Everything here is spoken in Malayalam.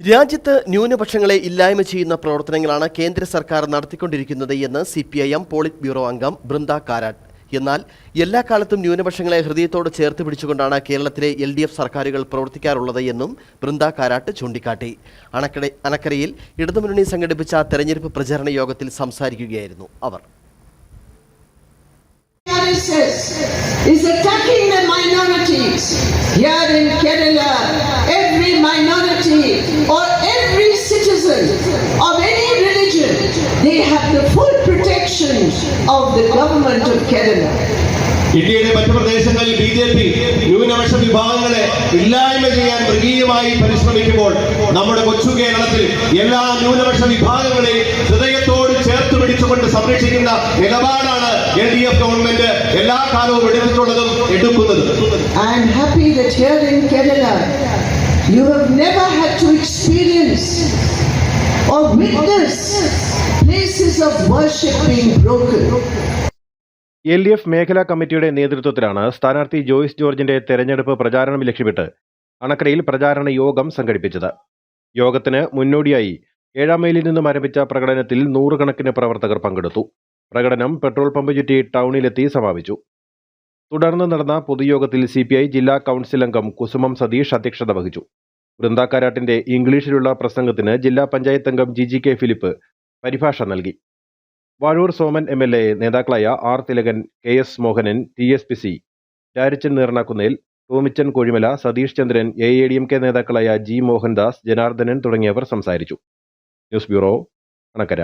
രാജ്യത്ത് ന്യൂനപക്ഷങ്ങളെ ഇല്ലായ്മ ചെയ്യുന്ന പ്രവർത്തനങ്ങളാണ് കേന്ദ്ര സർക്കാർ നടത്തിക്കൊണ്ടിരിക്കുന്നത് എന്ന് C P I M polit bureau അംഗം ബൃന്ദ കാരാട്ട് എന്നാൽ എല്ലാ കാലത്തും ന്യൂനപക്ഷങ്ങളെ ഹൃദയത്തോട് ചേർത്ത് പിടിച്ചുകൊണ്ടാണ് കേരളത്തിലെ എൽ ഡി എഫ് സർക്കാരുകൾ പ്രവർത്തിക്കാറുള്ളത് എന്നും ബൃന്ദ കാരാട്ട് ചൂണ്ടിക്കാട്ടി അണക്കട അണക്കരയിൽ ഇടതുമുന്നണി സംഘടിപ്പിച്ച തെരഞ്ഞെടുപ്പ് പ്രചാരണ യോഗത്തിൽ സംസാരിക്കുകയായിരുന്നു അവർ is attacking the minorities. Here in Kerala, of the government of Kerala. ഇന്ത്യയിലെ മറ്റു പ്രദേശങ്ങളിൽ ബി ജെ പി ന്യൂനപക്ഷ വിഭാഗങ്ങളെ ഇല്ലായ്മ ചെയ്യാൻ മൃഗീയമായി പരിശ്രമിക്കുമ്പോൾ നമ്മുടെ കൊച്ചു കേരളത്തിൽ എല്ലാ ന്യൂനപക്ഷ വിഭാഗങ്ങളെയും ഹൃദയത്തോട് ചേർത്ത് പിടിച്ചുകൊണ്ട് സംരക്ഷിക്കുന്ന നിലപാടാണ് എൽ ഡി എഫ് ഗവൺമെന്റ് എല്ലാ കാലവും എടുത്തിട്ടുള്ളതും എടുക്കുന്നത് I am happy that here in Kerala, you have never had to experience or witness L D F മേഖലാ കമ്മിറ്റിയുടെ നേതൃത്വത്തിലാണ് സ്ഥാനാർത്ഥി ജോയിസ് ജോർജിന്റെ തെരഞ്ഞെടുപ്പ് പ്രചാരണം ലക്ഷ്യമിട്ട് അണക്കരയിൽ പ്രചാരണ യോഗം സംഘടിപ്പിച്ചത്. യോഗത്തിന് മുന്നോടിയായി ഏഴാം മൈലിൽ നിന്നും ആരംഭിച്ച പ്രകടനത്തിൽ നൂറുകണക്കിന് പ്രവർത്തകർ പങ്കെടുത്തു. പ്രകടനം പെട്രോൾ പമ്പ് ചുറ്റി ടൗണിലെത്തി സമാപിച്ചു. തുടർന്ന് നടന്ന പൊതുയോഗത്തിൽ സി പി ഐ ജില്ലാ കൗൺസിൽ അംഗം കുസുമം സതീഷ് അധ്യക്ഷത വഹിച്ചു. വൃന്ദാക്കാരാട്ടിന്റെ ഇംഗ്ലീഷിലുള്ള പ്രസംഗത്തിന് ജില്ലാ പഞ്ചായത്ത് അംഗം ജി ജി കെ ഫിലിപ്പ് പരിഭാഷ നൽകി. Vazhoor Soman M L A നേതാക്കളായ R Thilakan K S Mohanan T S P C Charichan Neernakkunnel Tomichan Kozhimala Satheesh Chandran A A D M K നേതാക്കളായ ജി മോഹൻദാസ് ജനാർദ്ദനൻ തുടങ്ങിയവർ സംസാരിച്ചു. News bureau Anakkara